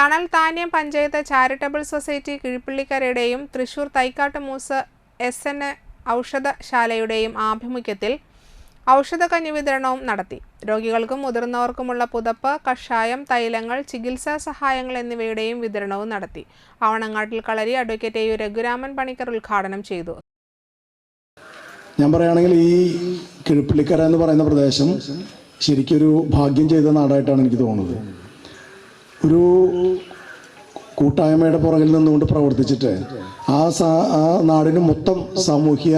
തണൽ Thanyam panchayat charitable society കിഴിപ്പള്ളിക്കരയുടെയും Thrissur Thaikkattu Mooss S N ഔഷധശാലയുടെയും ആഭിമുഖ്യത്തിൽ ഔഷധക്കഞ്ഞി വിതരണവും നടത്തി. രോഗികൾക്കും മുതിർന്നവർക്കുമുള്ള പുതപ്പ് കഷായം തൈലങ്ങൾ ചികിത്സാ സഹായങ്ങൾ എന്നിവയുടെയും വിതരണവും നടത്തി. ആവണങ്ങാട്ടിൽ കളരി അഡ്വക്കേറ്റ് യു രഘുരാമൻ പണിക്കർ ഉദ്ഘാടനം ചെയ്തു. ഞാൻ പറയുകയാണെങ്കിൽ ഈ കിഴിപ്പള്ളിക്കര എന്ന് പറയുന്ന പ്രദേശം ശരിക്കൊരു ഭാഗ്യം ചെയ്ത നാടായിട്ടാണ് എനിക്ക് തോന്നുന്നത്. ഒരു കൂട്ടായ്മയുടെ പുറകിൽ നിന്നുകൊണ്ട് പ്രവർത്തിച്ചിട്ട് ആ സാ ആ നാടിന് മൊത്തം സാമൂഹ്യ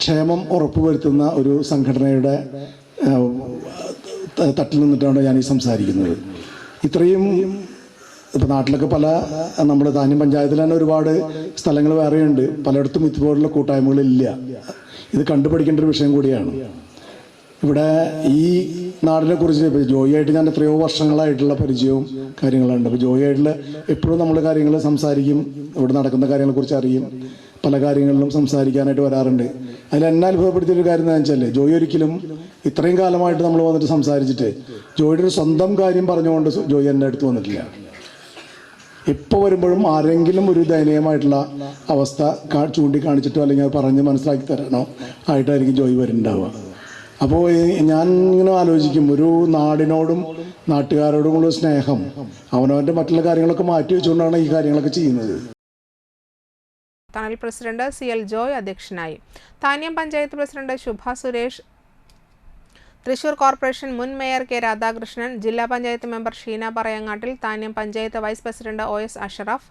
ക്ഷേമം ഉറപ്പുവരുത്തുന്ന ഒരു സംഘടനയുടെ തട്ടിൽ നിന്നിട്ടാണ് ഞാൻ ഈ സംസാരിക്കുന്നത്. ഇത്രയും ഇപ്പം നാട്ടിലൊക്കെ പല നമ്മുടെ ധാന്യം പഞ്ചായത്തിൽ തന്നെ ഒരുപാട് സ്ഥലങ്ങൾ വേറെയുണ്ട്. പലയിടത്തും ഇതുപോലുള്ള കൂട്ടായ്മകളില്ല. ഇത് കണ്ടുപിടിക്കേണ്ട ഒരു വിഷയം കൂടിയാണ്. ഇവിടെ ഈ നാടിനെ കുറിച്ച് ഇപ്പോൾ ജോയിയായിട്ട് ഞാൻ എത്രയോ വർഷങ്ങളായിട്ടുള്ള പരിചയവും കാര്യങ്ങളുണ്ട്. അപ്പോൾ ജോയിയായിട്ടുള്ള എപ്പോഴും നമ്മൾ കാര്യങ്ങൾ സംസാരിക്കും. ഇവിടെ നടക്കുന്ന കാര്യങ്ങളെക്കുറിച്ച് അറിയും. പല കാര്യങ്ങളിലും സംസാരിക്കാനായിട്ട് വരാറുണ്ട്. അതിൽ എന്നെ അനുഭവപ്പെടുത്തിയൊരു കാര്യം എന്താണെന്ന് വെച്ചാൽ ജോയി ഒരിക്കലും ഇത്രയും കാലമായിട്ട് നമ്മൾ വന്നിട്ട് സംസാരിച്ചിട്ട് ജോയിയുടെ ഒരു സ്വന്തം കാര്യം പറഞ്ഞുകൊണ്ട് ജോയി എന്റെ അടുത്ത് വന്നിട്ടില്ല. ഇപ്പോൾ വരുമ്പോഴും ആരെങ്കിലും ഒരു ദയനീയമായിട്ടുള്ള അവസ്ഥ ചൂണ്ടിക്കാണിച്ചിട്ടോ അല്ലെങ്കിൽ അത് പറഞ്ഞ് മനസ്സിലാക്കി തരണോ ആയിട്ടായിരിക്കും ജോയി വരുന്നുണ്ടാവുക. അപ്പോൾ ഞാൻ ഇങ്ങനെ ആലോചിക്കും ഒരു നാടിനോടും നാട്ടുകാരോടുമുള്ള സ്നേഹം അവനവന്റെ മറ്റുള്ള കാര്യങ്ങളൊക്കെ മാറ്റി വെച്ചുകൊണ്ടാണ് ഈ കാര്യങ്ങളൊക്കെ ചെയ്യുന്നത്. തണൽ പ്രസിഡന്റ് സി എൽ ജോയ് അധ്യക്ഷനായി. താന്യം പഞ്ചായത്ത് പ്രസിഡന്റ് ശുഭ സുരേഷ് തൃശൂർ കോർപ്പറേഷൻ മുൻ മേയർ കെ രാധാകൃഷ്ണൻ ജില്ലാ panchayat member Sheena Parayangattil Thanniyam panchayat vice president O S Ashraf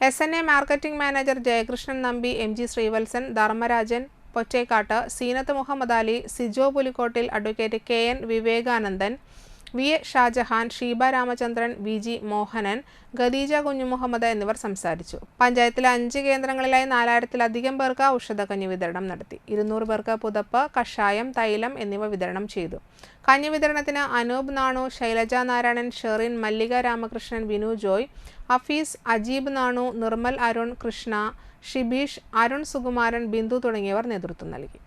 S N A marketing manager Jayakrishnan Nambi M G Sreevalsan Dharmarajan Pottekkatt Seenath Muhammad Ali Sijo Pulikkottil advocate K N Vivekanandan V. A. Shajahan Sheeba Ramachandran V. G. Mohanan Khadeeja Kunjumuhammad എന്നിവർ സംസാരിച്ചു. പഞ്ചായത്തിലെ അഞ്ച് കേന്ദ്രങ്ങളിലായി നാലായിരത്തിലധികം പേർക്ക് ഔഷധക്കഞ്ഞി വിതരണം നടത്തി. ഇരുന്നൂറ് പേർക്ക് പുതപ്പ് കഷായം തൈലം എന്നിവ വിതരണം ചെയ്തു. കഞ്ഞി വിതരണത്തിന് അനൂപ് നാണു ശൈലജ നാരായണൻ ഷെറിൻ മല്ലിക രാമകൃഷ്ണൻ വിനു ജോയ് അഫീസ് അജീബ് നാണു നിർമ്മൽ അരുൺ കൃഷ്ണ ഷിബീഷ് അരുൺ സുകുമാരൻ ബിന്ദു തുടങ്ങിയവർ നേതൃത്വം നൽകി.